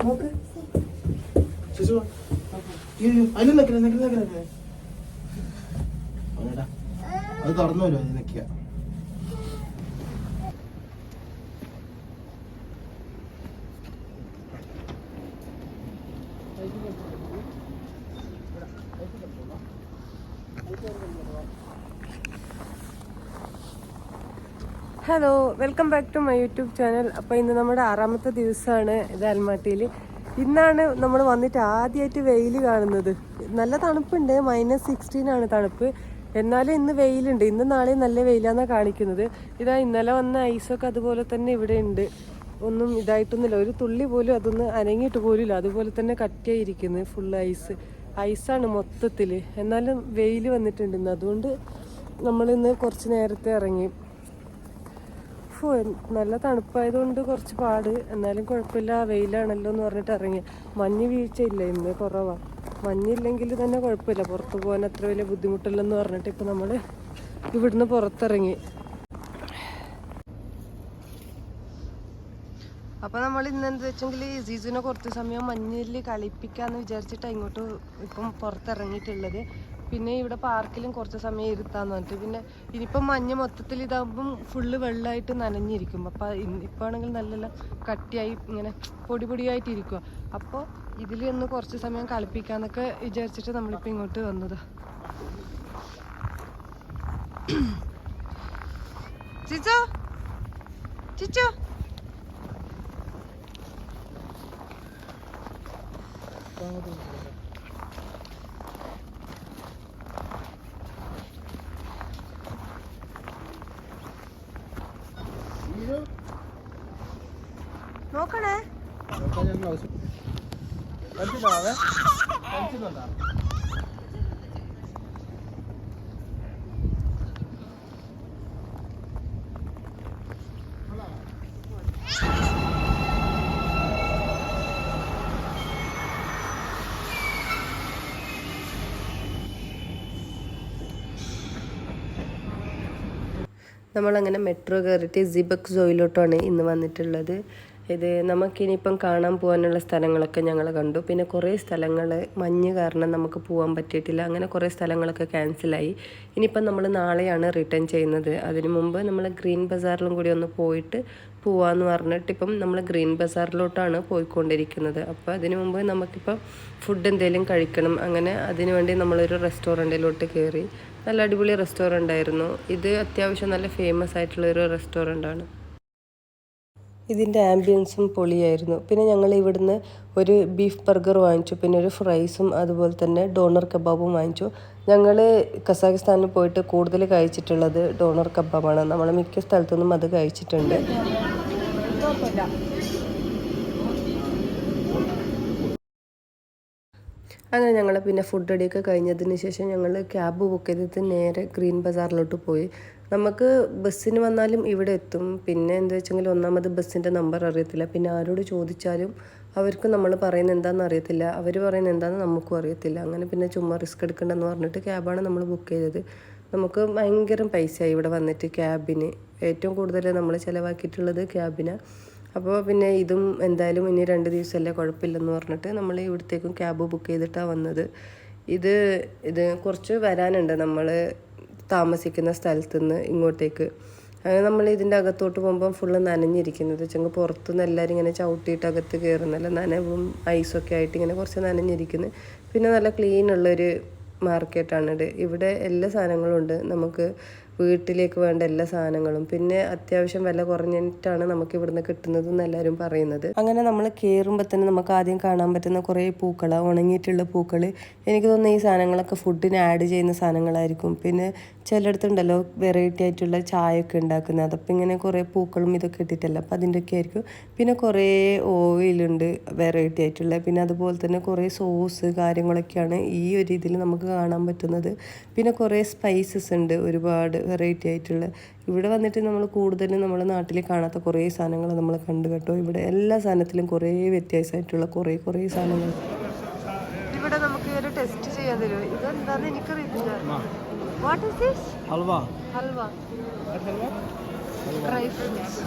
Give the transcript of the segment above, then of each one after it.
നോക്ക്. ശിശു അയ്യോ അതിൽ നിൽക്കണേ നിൽക്കണേ നിൽക്കണേ അത് തുറന്നു വരും അത് നിൽക്കുക hello welcome back to my YouTube channel അപ്പോൾ ഇന്ന് നമ്മുടെ ആറാമത്തെ ദിവസമാണ് ഇത് അൽമാട്ടിയിൽ ഇന്നാണ് നമ്മൾ വന്നിട്ട് ആദ്യമായിട്ട് വെയിൽ കാണുന്നത്. നല്ല തണുപ്പുണ്ട് മൈനസ് സിക്സ്റ്റീൻ ആണ് തണുപ്പ്. എന്നാലും ഇന്ന് വെയിലുണ്ട്. ഇന്ന് നാളെ നല്ല വെയിലാണെന്നാണ് കാണിക്കുന്നത്. ഇതാ ഇന്നലെ വന്ന ഐസൊക്കെ അതുപോലെ തന്നെ ഇവിടെ ഉണ്ട്. ഒന്നും ഇതായിട്ടൊന്നുമില്ല. ഒരു തുള്ളി പോലും അതൊന്ന് അനങ്ങിയിട്ട് പോലുമില്ല. അതുപോലെ തന്നെ കട്ടിയായിരിക്കുന്നത് ഫുൾ ഐസ് ഐസാണ് മൊത്തത്തിൽ എന്നാലും വെയിൽ വന്നിട്ടുണ്ട് ഇന്ന്. അതുകൊണ്ട് നമ്മളിന്ന് കുറച്ച് നേരത്തെ ഇറങ്ങി. ഫു, നല്ല തണുപ്പായതുകൊണ്ട് കുറച്ച് പാട്. എന്നാലും കുഴപ്പമില്ല വെയിലാണല്ലോ എന്ന് പറഞ്ഞിട്ട് ഇറങ്ങി. മഞ്ഞ് വീഴ്ചയില്ല ഇന്ന് കുറവാണ് മഞ്ഞില്ലെങ്കിൽ തന്നെ കുഴപ്പമില്ല. പുറത്ത് പോകാൻ അത്ര വലിയ ബുദ്ധിമുട്ടില്ലെന്ന് പറഞ്ഞിട്ട് ഇപ്പം നമ്മൾ ഇവിടുന്ന് പുറത്തിറങ്ങി. അപ്പൊ നമ്മൾ ഇന്ന് എന്താ വെച്ചെങ്കിൽ സീസണിനെ കുറച്ച് സമയം മഞ്ഞിൽ കളിപ്പിക്കാന്ന് വിചാരിച്ചിട്ടാണ് ഇങ്ങോട്ട് ഇപ്പം പുറത്തിറങ്ങിയിട്ടുള്ളത്. പിന്നെ ഇവിടെ പാർക്കിലും കുറച്ച് സമയം ഇരുത്താന്ന് പറഞ്ഞിട്ട്. പിന്നെ ഇനിയിപ്പം മഞ്ഞ് മൊത്തത്തിൽ ഇതാകുമ്പം ഫുള്ള് വെള്ളമായിട്ട് നനഞ്ഞിരിക്കും. അപ്പോൾ ഇപ്പം ആണെങ്കിൽ നല്ല കട്ടിയായി ഇങ്ങനെ പൊടി പൊടിയായിട്ട് ഇരിക്കുക അപ്പോൾ ഇതിൽ ഒന്ന് കുറച്ച് സമയം കളിപ്പിക്കാന്നൊക്കെ വിചാരിച്ചിട്ട് നമ്മളിപ്പോൾ ഇങ്ങോട്ട് വന്നത്. ചിച്ചോ? ചിച്ചോ? നോക്കണേ. നമ്മളങ്ങനെ മെട്രോ കയറിയിട്ട് സിബക് സോയിലോട്ടാണ് ഇന്ന് വന്നിട്ടുള്ളത്. ഇത് നമുക്കിനിയിപ്പം കാണാൻ പോകാനുള്ള സ്ഥലങ്ങളൊക്കെ ഞങ്ങൾ കണ്ടു. പിന്നെ കുറേ സ്ഥലങ്ങൾ മഞ്ഞ് കാരണം നമുക്ക് പോകാൻ പറ്റിയിട്ടില്ല. അങ്ങനെ കുറേ സ്ഥലങ്ങളൊക്കെ ക്യാൻസലായി. ഇനിയിപ്പം നമ്മൾ നാളെയാണ് റിട്ടേൺ ചെയ്യുന്നത്. അതിന് മുമ്പ് നമ്മൾ ഗ്രീൻ ബസാറിലും കൂടി ഒന്ന് പോയിട്ട് പോവാന്ന് പറഞ്ഞിട്ട് ഇപ്പം നമ്മൾ ഗ്രീൻ ബസാറിലോട്ടാണ് പോയിക്കൊണ്ടിരിക്കുന്നത്. അപ്പോൾ അതിന് മുമ്പ് നമുക്കിപ്പം ഫുഡ് എന്തെങ്കിലും കഴിക്കണം. അങ്ങനെ അതിനുവേണ്ടി നമ്മളൊരു റെസ്റ്റോറന്റിലോട്ട് കയറി. നല്ല അടിപൊളി റെസ്റ്റോറന്റ് ആയിരുന്നു ഇത് അത്യാവശ്യം നല്ല ഫേമസ് ആയിട്ടുള്ള ഒരു റെസ്റ്റോറന്റ് ആണ് ഇതിന്റെ ആംബിയൻസും പൊളിയായിരുന്നു. പിന്നെ ഞങ്ങൾ ഇവിടുന്ന് ഒരു ബീഫ് ബർഗർ വാങ്ങിച്ചു. പിന്നെ ഒരു ഫ്രൈസും അതുപോലെ തന്നെ ഡോണർ കബാബും വാങ്ങിച്ചു. ഞങ്ങൾ കസാഖിസ്ഥാനിൽ പോയിട്ട് കൂടുതൽ കഴിച്ചിട്ടുള്ളത് ഡോണർ കബാബാണ് നമ്മൾ മിക്ക സ്ഥലത്തുനിന്നും അത് കഴിച്ചിട്ടുണ്ട്. അങ്ങനെ ഞങ്ങൾ പിന്നെ ഫുഡ് അടിയൊക്കെ കഴിഞ്ഞതിന് ശേഷം ഞങ്ങൾ ക്യാബ് ബുക്ക് ചെയ്തിട്ട് നേരെ ഗ്രീൻ ബസാറിലോട്ട് പോയി. നമുക്ക് ബസ്സിന് വന്നാലും ഇവിടെ എത്തും. പിന്നെ എന്താ വെച്ചെങ്കിൽ ഒന്നാമത് ബസ്സിന്റെ നമ്പർ അറിയത്തില്ല. പിന്നെ ആരോട് ചോദിച്ചാലും അവർക്ക് നമ്മൾ പറയുന്നത് എന്താണെന്ന് അറിയത്തില്ല. അവർ പറയുന്നത് എന്താണെന്ന് നമുക്കും അറിയത്തില്ല. അങ്ങനെ പിന്നെ ചുമ്മാ റിസ്ക് എടുക്കണ്ടെന്ന് പറഞ്ഞിട്ട് ക്യാബാണ് നമ്മൾ ബുക്ക് ചെയ്തത്. നമുക്ക് ഭയങ്കര പൈസയായി ഇവിടെ വന്നിട്ട് ക്യാബിന്. ഏറ്റവും കൂടുതൽ നമ്മൾ ചിലവാക്കിയിട്ടുള്ളത് ക്യാബിനാണ് അപ്പോൾ പിന്നെ ഇതും എന്തായാലും ഇനി രണ്ട് ദിവസമല്ലേ കുഴപ്പമില്ലെന്ന് പറഞ്ഞിട്ട് നമ്മൾ ഇവിടത്തേക്കും ക്യാബ് ബുക്ക് ചെയ്തിട്ടാണ് വന്നത്. ഇത് ഇത് കുറച്ച് വരാനുണ്ട്. നമ്മൾ താമസിക്കുന്ന സ്ഥലത്തു നിന്ന് ഇങ്ങോട്ടേക്ക്. അങ്ങനെ നമ്മൾ ഇതിന്റെ അകത്തോട്ട് പോകുമ്പം ഫുള്ള് നനഞ്ഞിരിക്കുന്നത്. ചെങ്ങ് പുറത്തുനിന്ന് എല്ലാവരും ഇങ്ങനെ ചവിട്ടിയിട്ട് അകത്ത് കയറുന്നല്ല നനവും ഐസൊക്കെ ആയിട്ട് ഇങ്ങനെ കുറച്ച് നനഞ്ഞിരിക്കുന്നു. പിന്നെ നല്ല ക്ലീൻ ഉള്ളൊരു മാർക്കറ്റാണിത് ഇവിടെ എല്ലാ സാധനങ്ങളും ഉണ്ട്. നമുക്ക് വീട്ടിലേക്ക് വേണ്ട എല്ലാ സാധനങ്ങളും. പിന്നെ അത്യാവശ്യം വില കുറഞ്ഞിട്ടാണ് നമുക്ക് ഇവിടുന്ന് കിട്ടുന്നത് എന്ന് എല്ലാവരും പറയുന്നത്. അങ്ങനെ നമ്മൾ കയറുമ്പോൾ തന്നെ നമുക്ക് ആദ്യം കാണാൻ പറ്റുന്ന കുറേ പൂക്കൾ ഉണങ്ങിയിട്ടുള്ള പൂക്കൾ എനിക്ക് തോന്നുന്നു ഈ സാധനങ്ങളൊക്കെ ഫുഡിന് ആഡ് ചെയ്യുന്ന സാധനങ്ങളായിരിക്കും. പിന്നെ ചിലയിടത്തുണ്ടല്ലോ വെറൈറ്റി ആയിട്ടുള്ള ചായയൊക്കെ ഉണ്ടാക്കുന്നത്. അതപ്പോൾ ഇങ്ങനെ കുറേ പൂക്കളും ഇതൊക്കെ ഇട്ടിട്ടല്ല. അപ്പോൾ അതിന്റെയൊക്കെ ആയിരിക്കും. പിന്നെ കുറേ ഓയിലുണ്ട് വെറൈറ്റി ആയിട്ടുള്ള. പിന്നെ അതുപോലെ തന്നെ കുറേ സോസ് കാര്യങ്ങളൊക്കെയാണ് ഈ ഒരു ഇതിൽ നമുക്ക് കാണാൻ പറ്റുന്നത്. പിന്നെ കുറേ സ്പൈസസ് ഉണ്ട് ഒരുപാട്. വെറൈറ്റി ആയിട്ടുള്ള. ഇവിടെ വന്നിട്ട് നമ്മൾ കൂടുതലും നമ്മുടെ നാട്ടിൽ കാണാത്ത കുറേ സാധനങ്ങൾ നമ്മൾ കണ്ടു കേട്ടോ. ഇവിടെ എല്ലാ സാധനത്തിലും കുറേ വ്യത്യാസമായിട്ടുള്ള കുറേ കുറേ സാധനങ്ങൾ ഇവിടെ നമുക്ക് ഒരു ടെസ്റ്റ് ചെയ്യാൻ തരുമോ ഇതെന്താന്ന് എനിക്കറിയില്ല what is this halwa. Halwa. Dry fruits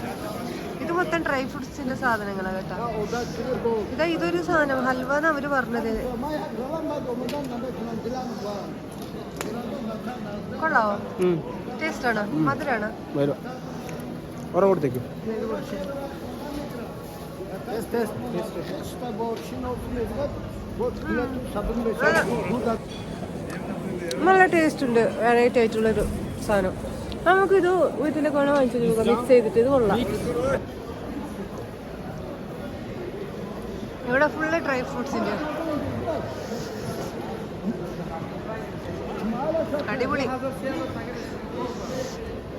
ഇത് മൊത്തം ഡ്രൈ ഫ്രൂട്ട്സിന്റെ സാധനങ്ങളാണ് കേട്ടോ. ഇതാ ഇതൊരു സാധനം. ഹൽവ എന്ന് അവർ പറഞ്ഞത്. കൊള്ളാവോ? ടേസ്റ്റ് ആണോ മധുരാണോ? വരും. ഓരോ കൊടുത്തേക്കും. നല്ല ടേസ്റ്റ് ഉണ്ട് വെറൈറ്റി ആയിട്ടുള്ളൊരു സാധനം. നമുക്കിത് വീട്ടിലേക്ക് വേണം വാങ്ങിച്ചു നോക്കാം മിക്സ് ചെയ്തിട്ട് ഇത് കൊള്ളാം. ഇവിടെ ഫുള്ള് ഡ്രൈ ഫ്രൂട്ട്സിന്റെ അടിപൊളി.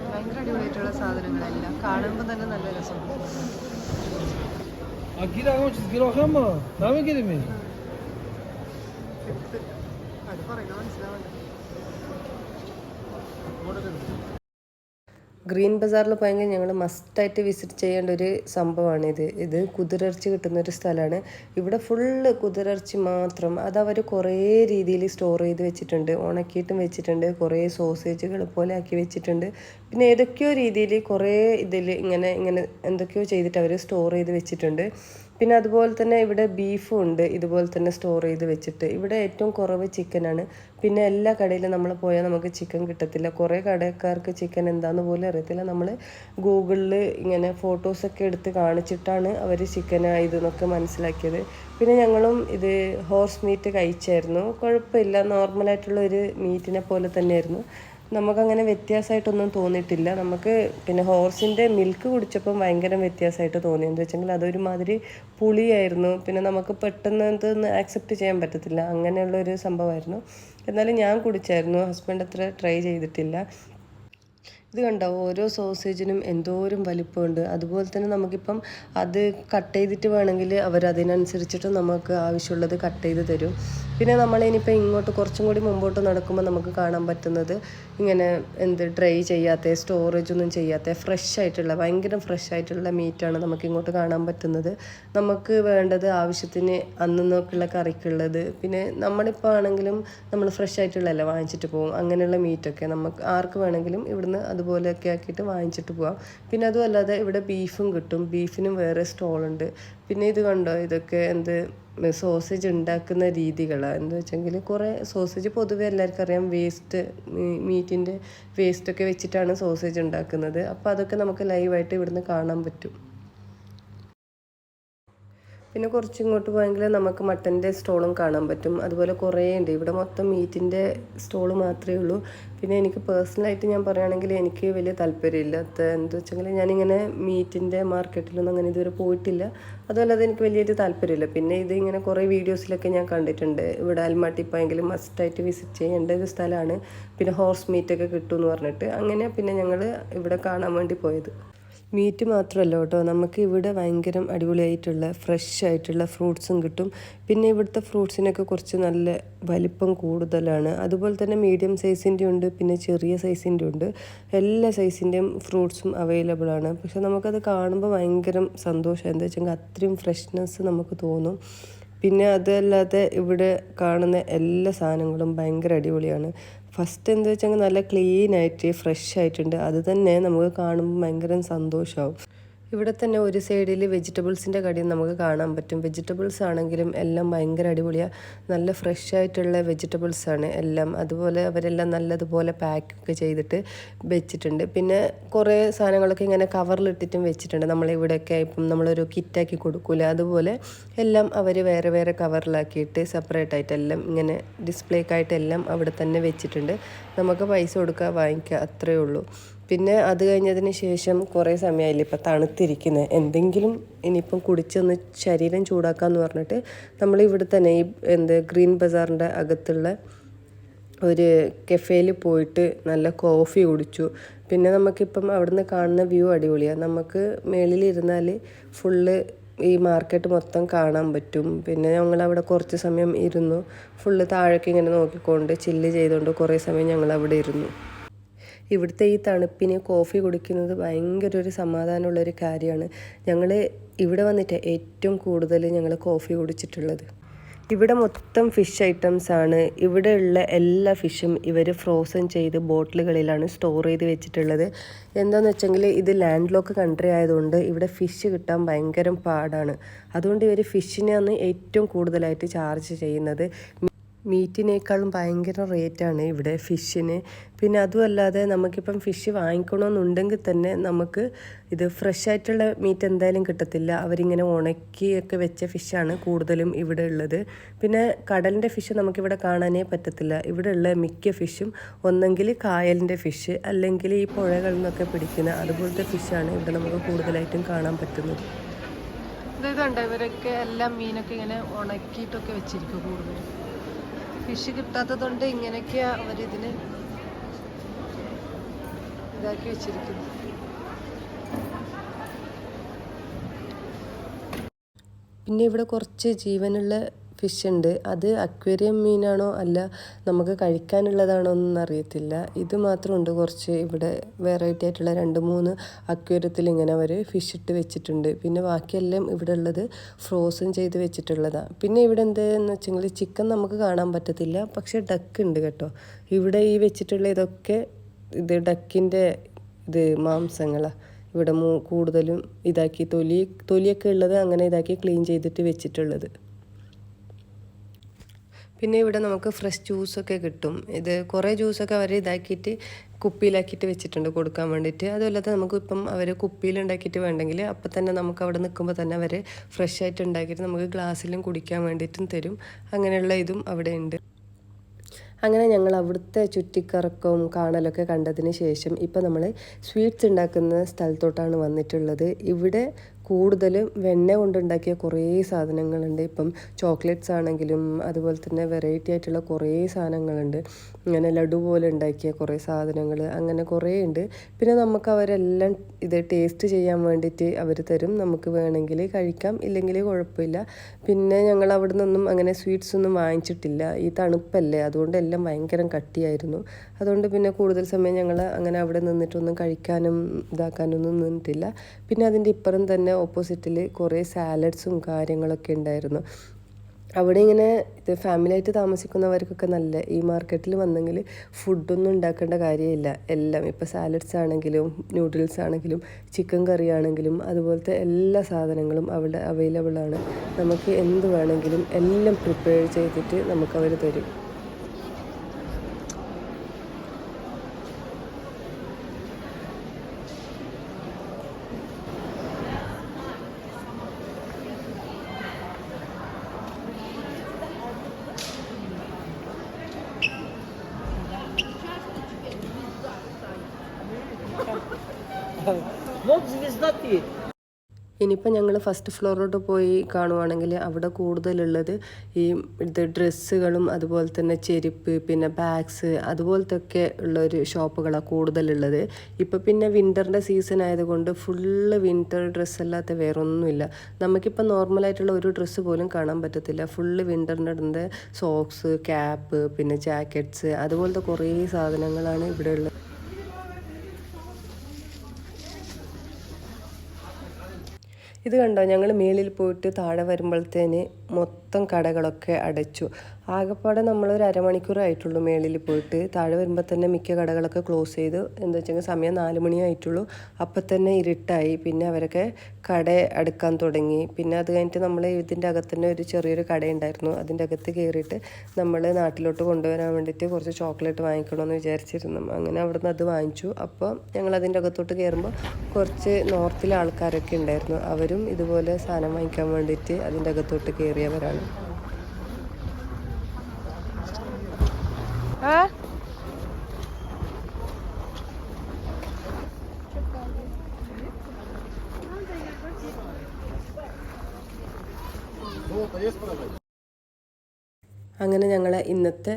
ഭയങ്കര അടിപൊളിയായിട്ടുള്ള സാധനങ്ങളെല്ലാം കാണുമ്പോൾ തന്നെ നല്ല രസമുണ്ട് esguirou mano. Tá me querendo. അത് പറയുന്നത് മനസ്സിലാവണ്ട ഗ്രീൻ ബസാറിൽ പോയെങ്കിൽ ഞങ്ങൾ മസ്റ്റായിട്ട് വിസിറ്റ് ചെയ്യേണ്ട ഒരു സംഭവമാണിത് ഇത്. ഇത് കുതിരർച്ചി കിട്ടുന്ന ഒരു സ്ഥലമാണ്. ഇവിടെ ഫുള്ള് കുതിരർച്ചി മാത്രം. അത് അവർ കുറേ രീതിയിൽ സ്റ്റോർ ചെയ്ത് വെച്ചിട്ടുണ്ട്. ഉണക്കിയിട്ടും വെച്ചിട്ടുണ്ട്. കുറേ സോസേജുകൾ പോലെ ആക്കി വെച്ചിട്ടുണ്ട്. പിന്നെ ഏതൊക്കെയോ രീതിയിൽ കുറേ ഇതിൽ ഇങ്ങനെ ഇങ്ങനെ എന്തൊക്കെയോ ചെയ്തിട്ട് അവർ സ്റ്റോർ ചെയ്ത് വെച്ചിട്ടുണ്ട്. പിന്നെ അതുപോലെ തന്നെ ഇവിടെ ബീഫും ഉണ്ട്. ഇതുപോലെ തന്നെ സ്റ്റോർ ചെയ്ത് വെച്ചിട്ട്. ഇവിടെ ഏറ്റവും കുറവ് ചിക്കനാണ് പിന്നെ എല്ലാ കടയിലും നമ്മൾ പോയാൽ നമുക്ക് ചിക്കൻ കിട്ടത്തില്ല. കുറേ കടക്കാർക്ക് ചിക്കൻ എന്താന്ന് പോലും അറിയത്തില്ല. നമ്മൾ ഗൂഗിളിൽ ഇങ്ങനെ ഫോട്ടോസൊക്കെ എടുത്ത് കാണിച്ചിട്ടാണ് അവർ ചിക്കൻ എന്നൊക്കെ മനസ്സിലാക്കിയത്. പിന്നെ ഞങ്ങളും ഇത് ഹോർസ് മീറ്റ് കഴിച്ചായിരുന്നു. കുഴപ്പമില്ല. നോർമലായിട്ടുള്ള ഒരു മീറ്റിനെ പോലെ തന്നെയായിരുന്നു. നമുക്കങ്ങനെ വ്യത്യാസമായിട്ടൊന്നും തോന്നിയിട്ടില്ല. നമുക്ക് പിന്നെ ഹോർസിന്റെ മിൽക്ക് കുടിച്ചപ്പം ഭയങ്കര വ്യത്യാസമായിട്ട് തോന്നി. എന്ന് വെച്ചെങ്കിൽ അതൊരുമാതിരി പുളിയായിരുന്നു. പിന്നെ നമുക്ക് പെട്ടെന്ന് ഇതൊന്നും ആക്സെപ്റ്റ് ചെയ്യാൻ പറ്റത്തില്ല. അങ്ങനെയുള്ള ഒരു സംഭവമായിരുന്നു. എന്നാലും ഞാൻ കുടിച്ചായിരുന്നു. ഹസ്ബൻഡ് അത്ര ട്രൈ ചെയ്തിട്ടില്ല. ഇത് കണ്ടോ? ഓരോ സോസേജിനും എന്തോരം വലിപ്പമുണ്ട്. അതുപോലെ തന്നെ നമുക്കിപ്പം അത് കട്ട് ചെയ്തിട്ട് വേണമെങ്കിൽ അവർ അതിനനുസരിച്ചിട്ട് നമുക്ക് ആവശ്യമുള്ളത് കട്ട് ചെയ്ത് തരും. പിന്നെ നമ്മൾ ഇനിയിപ്പോൾ ഇങ്ങോട്ട് കുറച്ചും കൂടി മുമ്പോട്ട് നടക്കുമ്പോൾ നമുക്ക് കാണാൻ പറ്റുന്നത് ഇങ്ങനെ എന്ത് ഡ്രൈ ചെയ്യാത്ത സ്റ്റോറേജ് ഒന്നും ചെയ്യാത്ത ഫ്രഷ് ആയിട്ടുള്ള ഭയങ്കര ഫ്രഷ് ആയിട്ടുള്ള മീറ്റാണ് നമുക്ക് ഇങ്ങോട്ട് കാണാൻ പറ്റുന്നത്. നമുക്ക് വേണ്ടത് ആവശ്യത്തിന് അന്നൊക്കെയുള്ള കറിക്കുള്ളത്. പിന്നെ നമ്മളിപ്പോൾ ആണെങ്കിലും നമ്മൾ ഫ്രഷ് ആയിട്ടുള്ളതല്ല വാങ്ങിച്ചിട്ട് പോകും അങ്ങനെയുള്ള മീറ്റൊക്കെ നമുക്ക് ആർക്ക് വേണമെങ്കിലും ഇവിടുന്ന് അതുപോലെയൊക്കെ ആക്കിയിട്ട് വാങ്ങിച്ചിട്ട് പോകാം പിന്നെ അതുമല്ലാതെ ഇവിടെ ബീഫും കിട്ടും. ബീഫിനും വേറെ സ്റ്റോളുണ്ട് പിന്നെ ഇത് കണ്ടോ? ഇതൊക്കെ എന്ത് സോസേജ് ഉണ്ടാക്കുന്ന രീതികളാണ് എന്താ വെച്ചെങ്കിൽ കുറേ സോസേജ് പൊതുവേ എല്ലാവർക്കും അറിയാം. വേസ്റ്റ് മീറ്റിന്റെ വേസ്റ്റൊക്കെ വെച്ചിട്ടാണ് സോസേജ് ഉണ്ടാക്കുന്നത്. അപ്പോൾ അതൊക്കെ നമുക്ക് ലൈവായിട്ട് ഇവിടുന്ന് കാണാൻ പറ്റും. പിന്നെ കുറച്ച് ഇങ്ങോട്ട് പോയെങ്കിൽ നമുക്ക് മട്ടന്റെ സ്റ്റോളും കാണാൻ പറ്റും. അതുപോലെ കുറേ ഉണ്ട്. ഇവിടെ മൊത്തം മീറ്റിന്റെ സ്റ്റോൾ മാത്രമേ ഉള്ളൂ. പിന്നെ എനിക്ക് പേഴ്സണലായിട്ട് ഞാൻ പറയുകയാണെങ്കിൽ എനിക്ക് വലിയ താല്പര്യമില്ല. എന്താ വെച്ചെങ്കിൽ ഞാനിങ്ങനെ മീറ്റിന്റെ മാർക്കറ്റിലൊന്നും അങ്ങനെ ഇതുവരെ പോയിട്ടില്ല. അതുമല്ലാതെ എനിക്ക് വലിയൊരു താല്പര്യമില്ല. പിന്നെ ഇത് ഇങ്ങനെ കുറേ വീഡിയോസിലൊക്കെ ഞാൻ കണ്ടിട്ടുണ്ട്. ഇവിടെ അൽമാട്ടി പോയെങ്കിലും മസ്റ്റായിട്ട് വിസിറ്റ് ചെയ്യേണ്ട ഒരു സ്ഥലമാണ്. പിന്നെ ഹോർസ് മീറ്റൊക്കെ കിട്ടുമെന്ന് പറഞ്ഞിട്ട്. അങ്ങനെ പിന്നെ ഞങ്ങൾ ഇവിടെ കാണാൻ വേണ്ടി പോയത്. മീറ്റ് മാത്രമല്ല കേട്ടോ. നമുക്ക് ഇവിടെ ഭയങ്കര അടിപൊളിയായിട്ടുള്ള ഫ്രഷ് ആയിട്ടുള്ള ഫ്രൂട്ട്സും കിട്ടും. പിന്നെ ഇവിടുത്തെ ഫ്രൂട്ട്സിനൊക്കെ കുറച്ച് നല്ല വലിപ്പം കൂടുതലാണ്. അതുപോലെ തന്നെ മീഡിയം സൈസിന്റെ ഉണ്ട് പിന്നെ ചെറിയ സൈസിന്റെ ഉണ്ട്. എല്ലാ സൈസിന്റെയും ഫ്രൂട്ട്സും അവൈലബിൾ ആണ്. പക്ഷെ നമുക്കത് കാണുമ്പോൾ ഭയങ്കര സന്തോഷം. എന്താ വെച്ചാൽ അത്രയും ഫ്രഷ്നെസ് നമുക്ക് തോന്നും. പിന്നെ അതല്ലാതെ ഇവിടെ കാണുന്ന എല്ലാ സാധനങ്ങളും ഭയങ്കര അടിപൊളിയാണ്. ഫസ്റ്റ് എന്താ വെച്ചാൽ നല്ല ക്ലീൻ ആയിട്ട് ഫ്രഷ് ആയിട്ടുണ്ട്. അത് തന്നെ നമുക്ക് കാണുമ്പോൾ ഭയങ്കര സന്തോഷമാവും ഇവിടെ തന്നെ ഒരു സൈഡിൽ വെജിറ്റബിൾസിന്റെ കടയും നമുക്ക് കാണാൻ പറ്റും. വെജിറ്റബിൾസ് ആണെങ്കിലും എല്ലാം ഭയങ്കര അടിപൊളിയാണ് നല്ല ഫ്രഷ് ആയിട്ടുള്ള വെജിറ്റബിൾസ് ആണ് എല്ലാം. അതുപോലെ അവരെല്ലാം നല്ലതുപോലെ പാക്കൊക്കെ ചെയ്തിട്ട് വെച്ചിട്ടുണ്ട്. പിന്നെ കുറേ സാധനങ്ങളൊക്കെ ഇങ്ങനെ കവറിലിട്ടിട്ടും വെച്ചിട്ടുണ്ട്. നമ്മളിവിടെയൊക്കെ ഇപ്പം നമ്മളൊരു കിറ്റാക്കി കൊടുക്കൂല. അതുപോലെ എല്ലാം അവർ വേറെ വേറെ കവറിലാക്കിയിട്ട് സെപ്പറേറ്റ് ആയിട്ട് എല്ലാം ഇങ്ങനെ ഡിസ്പ്ലേക്കായിട്ടെല്ലാം അവിടെ തന്നെ വെച്ചിട്ടുണ്ട്. നമുക്ക് പൈസ കൊടുക്കുക വാങ്ങിക്കുക അത്രയേ ഉള്ളൂ. പിന്നെ അത് കഴിഞ്ഞതിന് ശേഷം കുറേ സമയമായില്ലേ ഇപ്പം തണുത്തിരിക്കുന്നത് എന്തെങ്കിലും ഇനിയിപ്പം കുടിച്ചൊന്ന് ശരീരം ചൂടാക്കാമെന്ന് പറഞ്ഞിട്ട് നമ്മൾ ഇവിടെ തന്നെ ഈ എന്ത് ഗ്രീൻ ബസാറിന്റെ അകത്തുള്ള ഒരു കഫേയിൽ പോയിട്ട് നല്ല കോഫി കുടിച്ചു. പിന്നെ നമുക്കിപ്പം അവിടുന്ന് കാണുന്ന വ്യൂ അടിപൊളിയാണ് നമുക്ക് മേളിലിരുന്നാൽ ഫുള്ള് ഈ മാർക്കറ്റ് മൊത്തം കാണാൻ പറ്റും. പിന്നെ ഞങ്ങൾ അവിടെ കുറച്ച് സമയം ഇരുന്നു. ഫുള്ള് താഴേക്ക് ഇങ്ങനെ നോക്കിക്കൊണ്ട് ചില്ല് ചെയ്തുകൊണ്ട് കുറേ സമയം ഞങ്ങൾ അവിടെ ഇരുന്നു. ഇവിടുത്തെ ഈ തണുപ്പിന് കോഫി കുടിക്കുന്നത് ഭയങ്കര ഒരു സമാധാനമുള്ളൊരു കാര്യമാണ്. ഞങ്ങൾ ഇവിടെ വന്നിട്ട് ഏറ്റവും കൂടുതൽ ഞങ്ങൾ കോഫി കുടിച്ചിട്ടുള്ളത്. ഇവിടെ മൊത്തം ഫിഷ് ഐറ്റംസ് ആണ്. ഇവിടെയുള്ള എല്ലാ ഫിഷും ഇവർ ഫ്രോസൺ ചെയ്ത് ബോട്ടിലുകളിലാണ് സ്റ്റോർ ചെയ്ത് വെച്ചിട്ടുള്ളത്. എന്താണെന്ന് വെച്ചെങ്കിൽ ഇത് ലാൻഡ് ലോക്ക് കൺട്രി ആയതുകൊണ്ട് ഇവിടെ ഫിഷ് കിട്ടാൻ ഭയങ്കര പാടാണ്. അതുകൊണ്ട് ഇവർ ഫിഷിനെയാണ് ഏറ്റവും കൂടുതലായിട്ട് ചാർജ് ചെയ്യുന്നത്. മീറ്റിനേക്കാളും ഭയങ്കര റേറ്റാണ് ഇവിടെ ഫിഷിന്. പിന്നെ അതുമല്ലാതെ നമുക്കിപ്പം ഫിഷ് വാങ്ങിക്കണമെന്നുണ്ടെങ്കിൽ തന്നെ നമുക്ക് ഇത് ഫ്രഷ് ആയിട്ടുള്ള മീറ്റ് എന്തായാലും കിട്ടത്തില്ല. അവരിങ്ങനെ ഉണക്കിയൊക്കെ വെച്ച ഫിഷാണ് കൂടുതലും ഇവിടെ ഉള്ളത്. പിന്നെ കടലിന്റെ ഫിഷ് നമുക്കിവിടെ കാണാനേ പറ്റത്തില്ല. ഇവിടെ ഉള്ള മിക്ക ഫിഷും ഒന്നെങ്കിൽ കായലിന്റെ ഫിഷ് അല്ലെങ്കിൽ ഈ പുഴകളിൽ നിന്നൊക്കെ പിടിക്കുന്ന അതുപോലത്തെ ഫിഷാണ് ഇവിടെ നമുക്ക് കൂടുതലായിട്ടും കാണാൻ പറ്റുന്നത്. ഇതുണ്ട് ഇവരൊക്കെ എല്ലാം മീനൊക്കെ ഇങ്ങനെ ഉണക്കിയിട്ടൊക്കെ വെച്ചിരിക്കും കൂടുതൽ ഫിഷ് കിട്ടാത്തതുകൊണ്ട് ഇങ്ങനെയൊക്കെയാ അവരിതിന് ഇതാക്കി വെച്ചിരിക്കുന്നത്. പിന്നെ ഇവിടെ കുറച്ച് ജീവനുള്ള ഫിഷ് ഉണ്ട്. അത് അക്വേറിയം മീനാണോ അല്ല നമുക്ക് കഴിക്കാനുള്ളതാണോ എന്നൊന്നും അറിയത്തില്ല. ഇത് മാത്രമുണ്ട് കുറച്ച് ഇവിടെ വെറൈറ്റി ആയിട്ടുള്ള രണ്ട് മൂന്ന് അക്വേറിയത്തിൽ ഇങ്ങനെ അവർ ഫിഷ് ഇട്ട് വെച്ചിട്ടുണ്ട്. പിന്നെ ബാക്കിയെല്ലാം ഇവിടെ ഉള്ളത് ഫ്രോസൺ ചെയ്ത് വെച്ചിട്ടുള്ളതാണ് പിന്നെ ഇവിടെ എന്താണെന്ന് വെച്ചെങ്കിൽ ചിക്കൻ നമുക്ക് കാണാൻ പറ്റത്തില്ല. പക്ഷേ ഡക്ക് ഉണ്ട് കേട്ടോ. ഇവിടെ ഈ വെച്ചിട്ടുള്ള ഇതൊക്കെ ഇത് ഡക്കിന്റെ ഇത് മാംസങ്ങളാണ് ഇവിടെ കൂടുതലും ഇതാക്കി തൊലി തൊലിയൊക്കെ ഉള്ളത് അങ്ങനെ ഇതാക്കി ക്ലീൻ ചെയ്തിട്ട് വെച്ചിട്ടുള്ളത്. പിന്നെ ഇവിടെ നമുക്ക് ഫ്രഷ് ജ്യൂസൊക്കെ കിട്ടും. ഇത് കുറേ ജ്യൂസൊക്കെ അവർ ഇതാക്കിയിട്ട് കുപ്പിയിലാക്കിയിട്ട് വെച്ചിട്ടുണ്ട് കൊടുക്കാൻ വേണ്ടിയിട്ട്. അതുമല്ലാതെ നമുക്ക് ഇപ്പം അവർ കുപ്പിയിൽ ഉണ്ടാക്കിയിട്ട് വേണ്ടെങ്കിൽ അപ്പം തന്നെ നമുക്ക് അവിടെ നിൽക്കുമ്പോൾ തന്നെ അവർ ഫ്രഷ് ആയിട്ട് ഉണ്ടാക്കിയിട്ട് നമുക്ക് ഗ്ലാസ്സിലും കുടിക്കാൻ വേണ്ടിയിട്ടും തരും. അങ്ങനെയുള്ള ഇതും അവിടെ ഉണ്ട്. അങ്ങനെ ഞങ്ങൾ അവിടുത്തെ ചുറ്റിക്കറക്കവും കാണലൊക്കെ കണ്ടതിന് ശേഷം ഇപ്പം നമ്മൾ സ്വീറ്റ്സ് ഉണ്ടാക്കുന്ന സ്ഥലത്തോട്ടാണ് വന്നിട്ടുള്ളത്. ഇവിടെ കൂടുതലും വെണ്ണ കൊണ്ടുണ്ടാക്കിയ കുറേ സാധനങ്ങളുണ്ട്. ഇപ്പം ചോക്ലേറ്റ്സ് ആണെങ്കിലും അതുപോലെ തന്നെ വെറൈറ്റി ആയിട്ടുള്ള കുറേ സാധനങ്ങളുണ്ട്. ഇങ്ങനെ ലഡു പോലെ ഉണ്ടാക്കിയ കുറേ സാധനങ്ങൾ അങ്ങനെ കുറേ ഉണ്ട്. പിന്നെ നമുക്ക് അവരെല്ലാം ഇത് ടേസ്റ്റ് ചെയ്യാൻ വേണ്ടിയിട്ട് അവർ തരും. നമുക്ക് വേണമെങ്കിൽ കഴിക്കാം ഇല്ലെങ്കിൽ കുഴപ്പമില്ല. പിന്നെ ഞങ്ങൾ അവിടെ നിന്നൊന്നും അങ്ങനെ സ്വീറ്റ്സ് ഒന്നും വാങ്ങിച്ചിട്ടില്ല. ഈ തണുപ്പല്ലേ അതുകൊണ്ട് എല്ലാം ഭയങ്കര കട്ടിയായിരുന്നു. അതുകൊണ്ട് പിന്നെ കൂടുതൽ സമയം ഞങ്ങൾ അങ്ങനെ അവിടെ നിന്നിട്ടൊന്നും കഴിക്കാനും ഇതാക്കാനൊന്നും നിന്നിട്ടില്ല. പിന്നെ അതിന്റെ ഇപ്പുറം തന്നെ ഓപ്പോസിറ്റിൽ കുറേ സാലഡ്സും കാര്യങ്ങളൊക്കെ ഉണ്ടായിരുന്നു. അവിടെ ഇങ്ങനെ ഇത് ഫാമിലി ആയിട്ട് താമസിക്കുന്നവർക്കൊക്കെ നല്ല ഈ മാർക്കറ്റിൽ വന്നെങ്കിൽ ഫുഡൊന്നും ഉണ്ടാക്കേണ്ട കാര്യമില്ല. എല്ലാം ഇപ്പോൾ സാലഡ്സ് ആണെങ്കിലും നൂഡിൽസ് ആണെങ്കിലും ചിക്കൻ കറി ആണെങ്കിലും അതുപോലത്തെ എല്ലാ സാധനങ്ങളും അവിടെ അവൈലബിൾ ആണ്. നമുക്ക് എന്ത് വേണമെങ്കിലും എല്ലാം പ്രിപ്പയർ ചെയ്തിട്ട് നമുക്ക് അവർ തരും. Вот звезда ты. ഇനിയിപ്പോൾ ഞങ്ങൾ ഫസ്റ്റ് ഫ്ലോറിലോട്ട് പോയി കാണുവാണെങ്കിൽ അവിടെ കൂടുതലുള്ളത് ഈ ഇത് ഡ്രസ്സുകളും അതുപോലെ തന്നെ ചെരുപ്പ് പിന്നെ ബാഗ്സ് അതുപോലത്തെ ഒക്കെ ഉള്ള ഒരു ഷോപ്പുകളാണ് കൂടുതലുള്ളത് ഇപ്പോൾ പിന്നെ വിൻ്ററിൻ്റെ സീസൺ ആയതുകൊണ്ട് ഫുള്ള് വിൻ്റർ ഡ്രസ്സ് അല്ലാത്ത വേറെ ഒന്നുമില്ല നമുക്കിപ്പോൾ നോർമലായിട്ടുള്ള ഒരു ഡ്രസ്സ് പോലും കാണാൻ പറ്റത്തില്ല ഫുള്ള് വിൻ്ററിൻ്റെ സോക്സ് ക്യാപ്പ് പിന്നെ ജാക്കറ്റ്സ് അതുപോലത്തെ കുറേ സാധനങ്ങളാണ് ഇവിടെ ഉള്ളത് ഇത് കണ്ടോ? ഞങ്ങൾ മേളിൽ പോയിട്ട് താഴെ വരുമ്പോഴത്തേന് മൊത്തം കടകളൊക്കെ അടച്ചു. ആകെപ്പാടെ നമ്മളൊരു അരമണിക്കൂർ ആയിട്ടുള്ളൂ മേളിൽ പോയിട്ട്. താഴെ വരുമ്പോൾ തന്നെ മിക്ക കടകളൊക്കെ ക്ലോസ് ചെയ്തു എന്താ വെച്ചാൽ സമയം നാല് മണിയായിട്ടുള്ളൂ അപ്പം തന്നെ ഇരുട്ടായി. പിന്നെ അവരൊക്കെ കട അടുക്കാൻ തുടങ്ങി. പിന്നെ അത് കഴിഞ്ഞിട്ട് നമ്മൾ ഇതിന്റെ അകത്ത് തന്നെ ഒരു ചെറിയൊരു കടയുണ്ടായിരുന്നു. അതിന്റെ അകത്ത് കയറിയിട്ട് നമ്മൾ നാട്ടിലോട്ട് കൊണ്ടുവരാൻ വേണ്ടിയിട്ട് കുറച്ച് ചോക്ലേറ്റ് വാങ്ങിക്കണമെന്ന് വിചാരിച്ചിരുന്നു. അങ്ങനെ അവിടെ നിന്ന് അത് വാങ്ങിച്ചു. അപ്പോൾ ഞങ്ങൾ അതിന്റെ അകത്തോട്ട് കയറുമ്പോൾ കുറച്ച് നോർത്തിലെ ആൾക്കാരൊക്കെ ഉണ്ടായിരുന്നു. അവരും ഇതുപോലെ സാധനം വാങ്ങിക്കാൻ വേണ്ടിയിട്ട് അതിന്റെ അകത്തോട്ട് കയറിയവരാണ് ആ അങ്ങനെ ഞങ്ങൾ ഇന്നത്തെ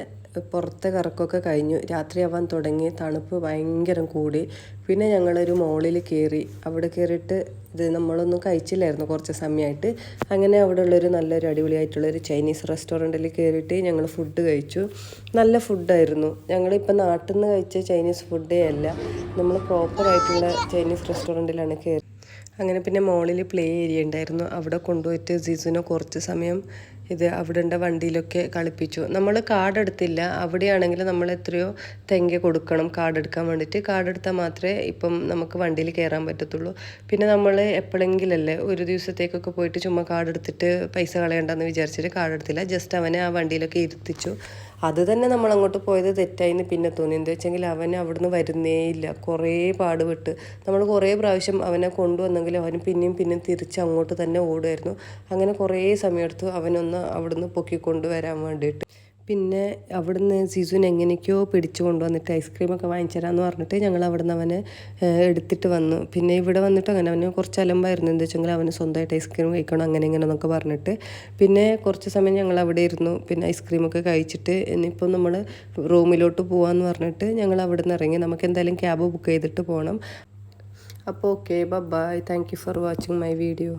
പുറത്തെ കറക്കൊക്കെ കഴിഞ്ഞു. രാത്രിയാവാൻ തുടങ്ങി. തണുപ്പ് ഭയങ്കരം കൂടി. പിന്നെ ഞങ്ങളൊരു മോളിൽ കയറി അവിടെ കയറിയിട്ട് ഇത് നമ്മളൊന്നും കഴിച്ചില്ലായിരുന്നു കുറച്ച് സമയമായിട്ട് അങ്ങനെ അവിടെ ഉള്ളൊരു നല്ലൊരു അടിപൊളിയായിട്ടുള്ളൊരു ചൈനീസ് റെസ്റ്റോറന്റിൽ കയറിയിട്ട് ഞങ്ങൾ ഫുഡ് കഴിച്ചു. നല്ല ഫുഡായിരുന്നു ഞങ്ങളിപ്പോൾ നാട്ടിൽ നിന്ന് കഴിച്ച ചൈനീസ് ഫുഡേ അല്ല. നമ്മൾ പ്രോപ്പറായിട്ടുള്ള ചൈനീസ് റെസ്റ്റോറന്റിലാണ് കയറി അങ്ങനെ പിന്നെ മോളിൽ പ്ലേ ഏരിയ ഉണ്ടായിരുന്നു. അവിടെ കൊണ്ടുപോയിട്ട് ജിസുനെ കുറച്ച് സമയം ഇത് അവിടെ വണ്ടിയിലൊക്കെ കളിപ്പിച്ചു. നമ്മൾ കാർഡ് എടുത്തില്ല. അവിടെയാണെങ്കിൽ നമ്മൾ എത്രയോ തെങ്ങ കൊടുക്കണം കാർഡ് എടുക്കാൻ വേണ്ടിയിട്ട്. കാർഡ് എടുത്താൽ മാത്രമേ ഇപ്പം നമുക്ക് വണ്ടിയിൽ കയറാൻ പറ്റത്തുള്ളൂ. പിന്നെ നമ്മൾ എപ്പോഴെങ്കിലല്ലേ ഒരു ദിവസത്തേക്കൊക്കെ പോയിട്ട് ചുമ്മാ കാർഡ് എടുത്തിട്ട് പൈസ കളയണ്ടെന്ന് വിചാരിച്ചിട്ട് കാർഡ് എടുത്തില്ല. ജസ്റ്റ് അവനെ ആ വണ്ടിയിലൊക്കെ ഇരുത്തിച്ചു. അത് തന്നെ നമ്മൾ അങ്ങോട്ട് പോയത് തെറ്റായിന്ന് പിന്നെ തോന്നി. എന്താ വെച്ചെങ്കിൽ അവൻ അവിടുന്ന് വരുന്നേ ഇല്ല കുറേ പാടുപെട്ട് നമ്മൾ കുറേ പ്രാവശ്യം അവനെ കൊണ്ടുവന്നെങ്കിൽ അവൻ പിന്നെയും പിന്നെയും തിരിച്ച് അങ്ങോട്ട് തന്നെ ഓടുമായിരുന്നു. അങ്ങനെ കുറേ സമയമെടുത്തു അവനൊന്ന് അവിടുന്ന് പൊക്കിക്കൊണ്ട് വരാൻ വേണ്ടിയിട്ട്. പിന്നെ അവിടുന്ന് സീസൺ എങ്ങനെയൊക്കെയോ പിടിച്ചു കൊണ്ടുവന്നിട്ട് ഐസ്ക്രീമൊക്കെ വാങ്ങിച്ചു പറഞ്ഞിട്ട് ഞങ്ങൾ അവിടുന്ന് അവനെ എടുത്തിട്ട് വന്നു. പിന്നെ ഇവിടെ വന്നിട്ട് അങ്ങനെ അവന് കുറച്ച് അലമ്പായിരുന്നു. എന്താ വെച്ചെങ്കിൽ അവന് സ്വന്തമായിട്ട് ഐസ്ക്രീം കഴിക്കണം അങ്ങനെ ഇങ്ങനെ എന്നൊക്കെ പറഞ്ഞിട്ട്. പിന്നെ കുറച്ച് സമയം ഞങ്ങൾ അവിടെ ഇരുന്നു. പിന്നെ ഐസ്ക്രീമൊക്കെ കഴിച്ചിട്ട് ഇനിയിപ്പോൾ നമ്മൾ റൂമിലോട്ട് പോകാമെന്ന് പറഞ്ഞിട്ട് ഞങ്ങൾ അവിടെ നിന്ന് ഇറങ്ങി. നമുക്ക് എന്തായാലും ക്യാബ് ബുക്ക് ചെയ്തിട്ട് പോകണം. അപ്പോൾ okay bye thank you for watching my video